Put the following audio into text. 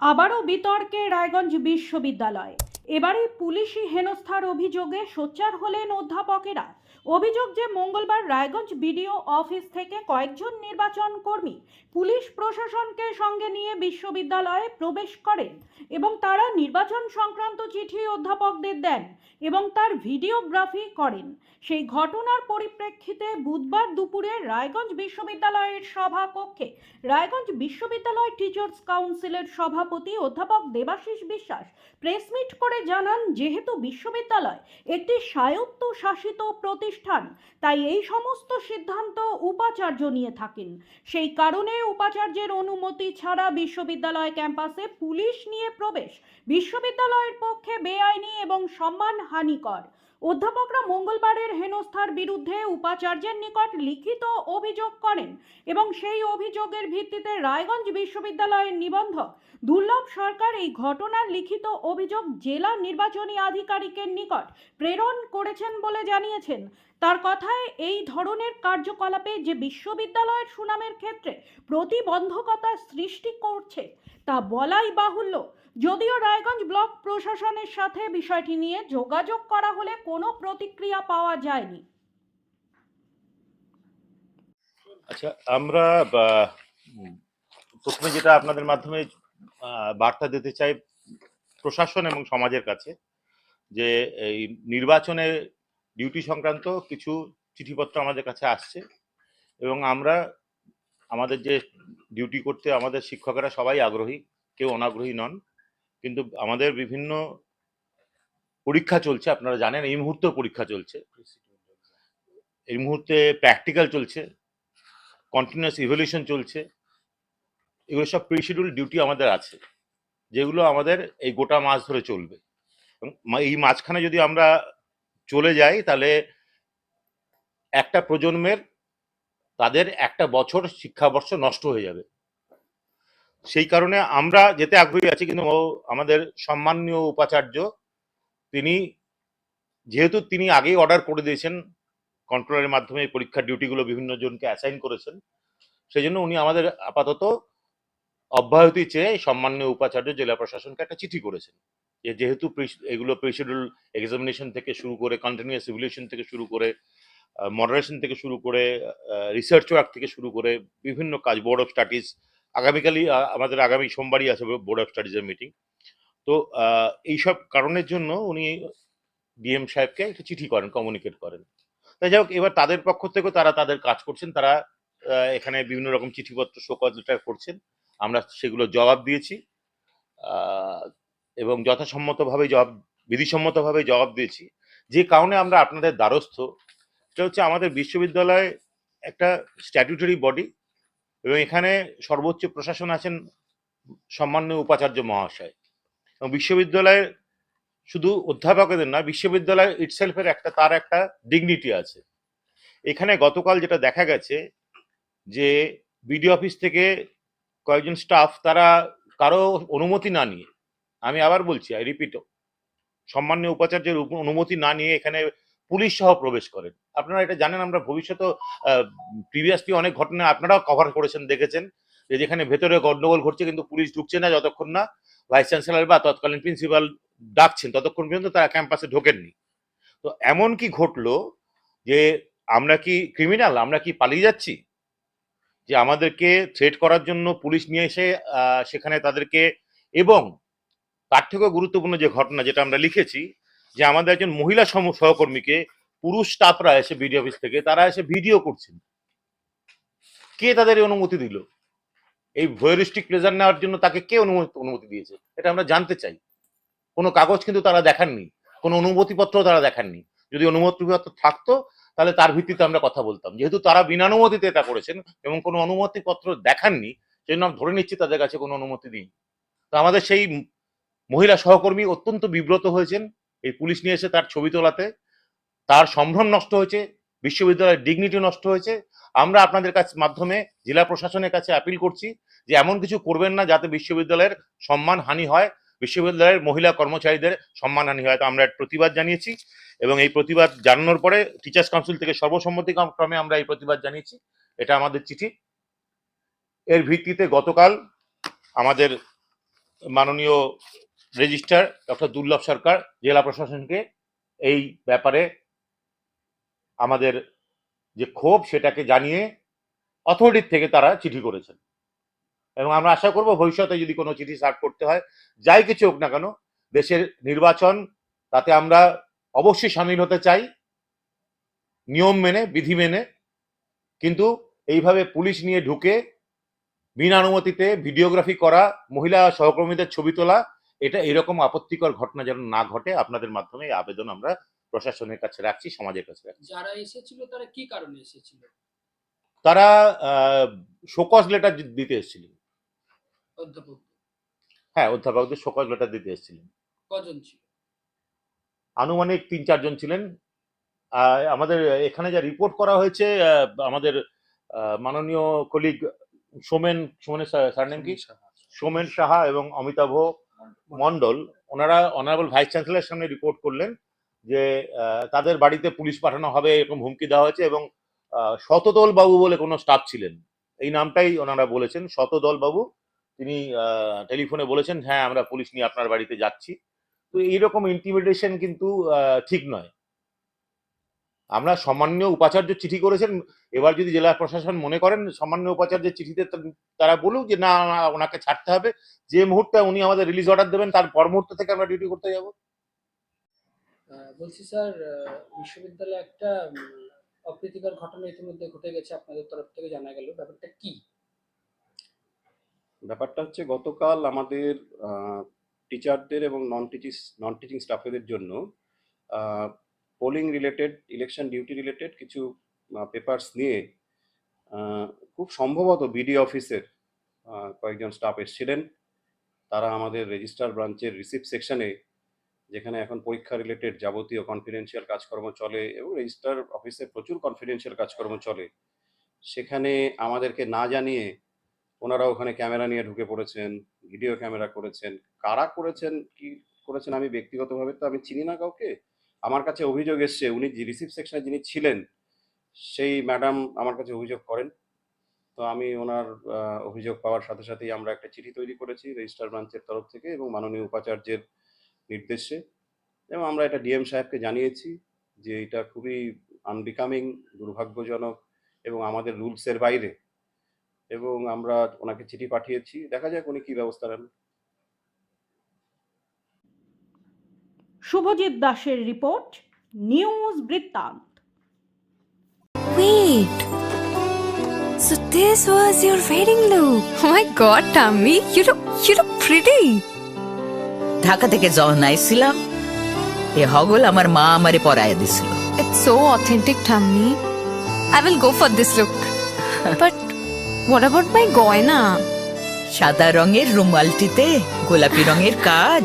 আবারও বিতর্কে রায়গঞ্জ বিশ্ববিদ্যালয়। এবারে পুলিশি হেনস্থার অভিযোগে সোচ্চার হলেন অধ্যাপকেরা। অভিযোগ যে মঙ্গলবার রায়গঞ্জ বিডিও অফিস থেকে কয়েকজন নির্বাচন কর্মী পুলিশ প্রশাসনকে সঙ্গে নিয়ে বিশ্ববিদ্যালয়ে প্রবেশ করেন এবং তারা নির্বাচন সংক্রান্ত চিঠি অধ্যাপকদের দেন এবং তার ভিডিওগ্রাফি করেন। সেই ঘটনার পরিপ্রেক্ষিতে বুধবার দুপুরে রায়গঞ্জ বিশ্ববিদ্যালয়ের সভাকক্ষে রায়গঞ্জ বিশ্ববিদ্যালয় টিচার্স কাউন্সিলের সভাপতি অধ্যাপক দেবাশিস বিশ্বাস প্রেসমিট করে জানান, যেহেতু বিশ্ববিদ্যালয় একটি স্বায়ত্ত শাসিত প্রতিষ্ঠান। তাই এই সমস্ত সিদ্ধান্ত উপাচার্য নিয়ে থাকেন। সেই কারণে উপাচার্যের অনুমতি ছাড়া বিশ্ববিদ্যালয় ক্যাম্পাসে পুলিশ নিয়ে প্রবেশ বিশ্ববিদ্যালয়ের পক্ষে বেআইনি এবং সম্মানহানিকর অধ্যাপকরা মঙ্গলবারের হেনস্থার বিরুদ্ধে উপাচার্যের নিকট লিখিত অভিযোগ করেন এবং সেই অভিযোগের ভিত্তিতে রায়গঞ্জ বিশ্ববিদ্যালয়ের নিবন্ধক দুর্লভ সরকার এই ঘটনার লিখিত অভিযোগ জেলা নির্বাচনী আধিকারিকের নিকট প্রেরণ করেছেন বলে জানিয়েছেন তার কথায় এই ধরনের কার্যকলাপে যে বিশ্ববিদ্যালয়ের সুনামের ক্ষেত্রে প্রতিবন্ধকতা সৃষ্টি করছে, তা বলাই বাহুল্য। যদিও রায়গঞ্জ ব্লক প্রশাসনের সাথে বিষয়টি নিয়ে যোগাযোগ করা হলে কোনো প্রতিক্রিয়া পাওয়া যায়নি। আচ্ছা আমরা প্রথমে যেটা আপনাদের মাধ্যমে বার্তা দিতে চাই প্রশাসন এবং সমাজের কাছে যে এই নির্বাচনে ডিউটি সংক্রান্ত কিছু চিঠিপত্র আমাদের কাছে আসছে এবং আমরা আমাদের যে ডিউটি করতে আমাদের শিক্ষকেরা সবাই আগ্রহী, কেউ অনাগ্রহী নন। কিন্তু আমাদের বিভিন্ন পরীক্ষা চলছে, আপনারা জানেন, এই মুহূর্তেও পরীক্ষা চলছে। এই মুহূর্তে প্র্যাকটিক্যাল চলছে কন্টিনিউয়াস ইভলিউশন চলছে, এগুলো সব প্রিশিডিউল ডিউটি আমাদের আছে, যেগুলো আমাদের এই গোটা মাস ধরে চলবে। এই মাঝখানে যদি আমরা চলে যায়, তাহলে একটা প্রজন্মের, তাদের একটা বছর শিক্ষাবর্ষ নষ্ট হয়ে যাবে। সেই কারণে আমরা যেতে আগ্রহী আছি, কিন্তু আমাদের সম্মানীয় উপাচার্য, তিনি যেহেতু তিনি আগেই অর্ডার করে দিয়েছেন কন্ট্রোলের মাধ্যমে পরীক্ষার ডিউটিগুলো বিভিন্ন জনকে অ্যাসাইন করেছেন সেই জন্য উনি আমাদের আপাতত অব্যাহতি চেয়ে সম্মানীয় উপাচার্য জেলা প্রশাসনকে একটা চিঠি করেছেন। যেহেতু pre- এগুলো প্রিশিডিউল এক্সামিনেশন থেকে শুরু করে কন্টিনিউয়াস ইভলিউশন থেকে শুরু করে মডারেশন থেকে শুরু করে রিসার্চ ওয়ার্ক থেকে শুরু করে বিভিন্ন কাজ বোর্ড অফ স্টাডিজ আগামীকালই আমাদের আগামী সোমবারই আছে বোর্ড অফ স্টাডিজের মিটিং তো এইসব কারণের জন্য উনি ডিএম সাহেবকে একটা চিঠি করেন কমিউনিকেট করেন। তাই যাই হোক, এবার তাদের পক্ষ থেকেও তারা তাদের কাজ করছেন, তারা এখানে বিভিন্ন রকম চিঠিপত্র শোকজ করছেন। আমরা সেগুলো জবাব দিয়েছি। এবং যথাসম্মতভাবে জবাব, বিধিসম্মতভাবে জবাব দিয়েছি। যে কারণে আমরা আপনাদের দ্বারস্থ, সেটা হচ্ছে আমাদের বিশ্ববিদ্যালয় একটা স্ট্যাটুটরি বডি এবং এখানে সর্বোচ্চ প্রশাসন আছেন সম্মানীয় উপাচার্য মহাশয়। এবং বিশ্ববিদ্যালয়ের শুধু অধ্যাপকদের না বিশ্ববিদ্যালয় ইটসেলফের একটা, তার একটা ডিগনিটি আছে। এখানে গতকাল যেটা দেখা গেছে যে বিডি অফিস থেকে কয়েকজন স্টাফ তারা কারও অনুমতি না নিয়ে আমি আবার বলছি আই রিপিট সম্মানীয় উপাচার্যের অনুমতি না নিয়ে এখানে পুলিশ সহ প্রবেশ করেন। আপনারা এটা জানেন, আমরা ভবিষ্যতে প্রিভিয়াসলি অনেক ঘটনা আপনারাও কভার করেছেন, দেখেছেন, যে যেখানে ভেতরে গন্ডগোল ঘটছে কিন্তু পুলিশ ঢুকছে না যতক্ষণ না ভাইস চ্যান্সেলর বা তৎকালীন প্রিন্সিপাল ডাকছেন, ততক্ষণ পর্যন্ত তারা ক্যাম্পাসে ঢোকেননি। তো এমন কি ঘটলো যে আমরা কি ক্রিমিনাল আমরা কি পালিয়ে যাচ্ছি? যে আমাদেরকে থ্রেট করার জন্য পুলিশ নিয়ে এসে সেখানে তাদেরকে এবং তার থেকেও গুরুত্বপূর্ণ যে ঘটনা যেটা আমরা লিখেছি, যে আমাদের একজন মহিলা সহকর্মীকে পুরুষ স্টাফরা এসে বিডি অফিস থেকে, তারা এসে ভিডিও করছেন। কে তাদের অনুমতি দিল? এই ভয়েরিস্টিক প্লেজার নেওয়ার জন্য তাকে কে অনুমতি অনুমতি দিয়েছে? এটা আমরা জানতে চাই। কোনো কাগজ কিন্তু তারা দেখাননি। কোনো অনুমতিপত্র তারা দেখাননি। যদি অনুমতিপত্র থাকতো, তাহলে তার ভিত্তিতে আমরা কথা বলতাম। যেহেতু তারা বিনা অনুমতিতে এটা করেছেন এবং কোনো অনুমতিপত্র দেখাননি সেজন্য আমরা ধরে নিচ্ছি তাদের কাছে কোনো অনুমতি নেই। তো আমাদের সেই মহিলা সহকর্মী অত্যন্ত বিব্রত হয়েছেন। এই পুলিশ নিয়ে এসে তার ছবি তোলাতে। তার সম্ভ্রম নষ্ট হয়েছে, বিশ্ববিদ্যালয়ের ডিগনিটি নষ্ট হয়েছে। আমরা আপনাদের কাছে মাধ্যমে জেলা প্রশাসনের কাছে আপিল করছি যে এমন কিছু করবেন না যাতে বিশ্ববিদ্যালয়ের সম্মান হানি হয়, বিশ্ববিদ্যালয়ের মহিলা কর্মচারীদের সম্মানহানি হয়। তো আমরা প্রতিবাদ জানিয়েছি এবং এই প্রতিবাদ জানানোর পরে টিচার্স কাউন্সিল থেকে সর্বসম্মতিক্রমে আমরা এই প্রতিবাদ জানিয়েছি। এটা আমাদের চিঠি। এর ভিত্তিতে গতকাল আমাদের মাননীয় রেজিস্ট্রার ডক্টর দুর্লভ সরকার, জেলা প্রশাসনকে এই ব্যাপারে আমাদের যে ক্ষোভ সেটাকে জানিয়ে অথরিটির থেকে তারা চিঠি করেছেন। এবং আমরা আশা করব ভবিষ্যতে যদি কোনো চিঠি সার্ভ করতে হয়, যাই কিছু হোক না কেন, দেশের নির্বাচন, তাতে আমরা অবশ্যই সামিল হতে চাই, নিয়ম মেনে, বিধি মেনে। কিন্তু এইভাবে পুলিশ নিয়ে ঢুকে, বিনা অনুমতিতে ভিডিওগ্রাফি করা, মহিলা সহকর্মীদের ছবি তোলা এটা এরকম আপত্তিকর ঘটনা যেন না ঘটে আপনাদের মাধ্যমে আবেদন আমরা প্রশাসনের কাছে রাখছি সমাজের কাছে রাখছি। যারা এসেছিল তারা কি কারণে এসেছিল? তারা শোকজ লেটার দিতে এসেছিলেন। অধ্যাপক? হ্যাঁ অধ্যাপকদের শোকজ লেটার দিতে এসেছিলেন। কজন ছিল? আনুমানিক তিন চারজন ছিলেন। আমাদের এখানে যা রিপোর্ট করা হয়েছে আমাদের মাননীয় কলিগ সোমেন সোমেনের সারনেম কি? সোমেন সাহা এবং অমিতাভ মন্ডল। ওনারা অনারেবল ভাইস চ্যান্সেলার সামনে রিপোর্ট করলেন যে তাদের বাড়িতে পুলিশ পাঠানো হবে এরকম হুমকি দেওয়া হয়েছে এবং শতদল বাবু বলে কোনো স্টাফ ছিলেন। এই নামটাই ওনারা বলেছেন শতদল বাবু তিনি টেলিফোনে বলেছেন হ্যাঁ আমরা পুলিশ নিয়ে আপনার বাড়িতে যাচ্ছি। তো এইরকম ইন্টিমিডেশন কিন্তু ঠিক নয়। আমরা সামান্য উপাচার্য চিঠি করেছেন এবার যদি জেলা প্রশাসন মনে করেন সামান্য উপাচার্যের চিঠিতে তারা বলুক যে না ওনাকে ছাড়তে হবে যে মুহূর্তে উনি আমাদের রিলিজ অর্ডার দেবেন তার পর মুহূর্ত থেকে আমরা ডিউটি করতে যাব। বলছি স্যার বিশ্ববিদ্যালয়ে একটা অপ্রীতিকর ঘটনা ইতিমধ্যে ঘটে গেছে আপনাদের তরফ থেকে জানা গেল। ব্যাপারটা কি? ব্যাপারটা হচ্ছে গতকাল আমাদের টিচারদের এবং নন টিচিং নন টিচিং স্টাফেদের জন্য polling related election duty related কিছু পেপারস নিয়ে খুব সম্ভবত বিডি অফিসের কয়েকজন স্টাফ এসেছিলেন। তারা আমাদের রেজিস্টার ব্রাঞ্চের রিসিপ্ট সেকশনে যেখানে এখন পরীক্ষা রিলেটেড যাবতীয় কনফিডেন্সিয়াল কাজকর্ম চলে এবং রেজিস্টার অফিসে প্রচুর কনফিডেন্সিয়াল কাজকর্ম চলে। সেখানে আমাদেরকে না জানিয়ে ওনারা ওখানে ক্যামেরা নিয়ে ঢুকে পড়েছেন ভিডিও ক্যামেরা করেছেন। কারা করেছেন, কি করেছেন আমি ব্যক্তিগতভাবে তো আমি চিনি না কাউকে। আমার কাছে অভিযোগ এসছে, উনি যে রিসিভ সেকশনে যিনি ছিলেন, সেই ম্যাডাম আমার কাছে অভিযোগ করেন। তো আমি ওনার অভিযোগ পাওয়ার সাথে সাথেই আমরা একটা চিঠি তৈরি করেছি রেজিস্টার ব্রাঞ্চের তরফ থেকে এবং মাননীয় উপাচার্যের নির্দেশে। এবং আমরা এটা ডিএম সাহেবকে জানিয়েছি যে এটা খুবই আনবিকামিং দুর্ভাগ্যজনক এবং আমাদের রুলসের বাইরে। এবং আমরা ওনাকে চিঠি পাঠিয়েছি। দেখা যাক উনি কি ব্যবস্থা নেন। শুভজিৎ দাসের রিপোর্ট নিউজ বৃত্তান্ত Wait. So this was your wedding look. Oh my god, Tammy, you look you look pretty. Dhaka থেকে যখন আইছিলাম এ হগল আমার মা আমারে পরায় দিছিল It's so authentic, Tammy. I will go for this look. but what about my goina? সাদা রঙের রুমালটিতে গোলাপি রঙের কাজ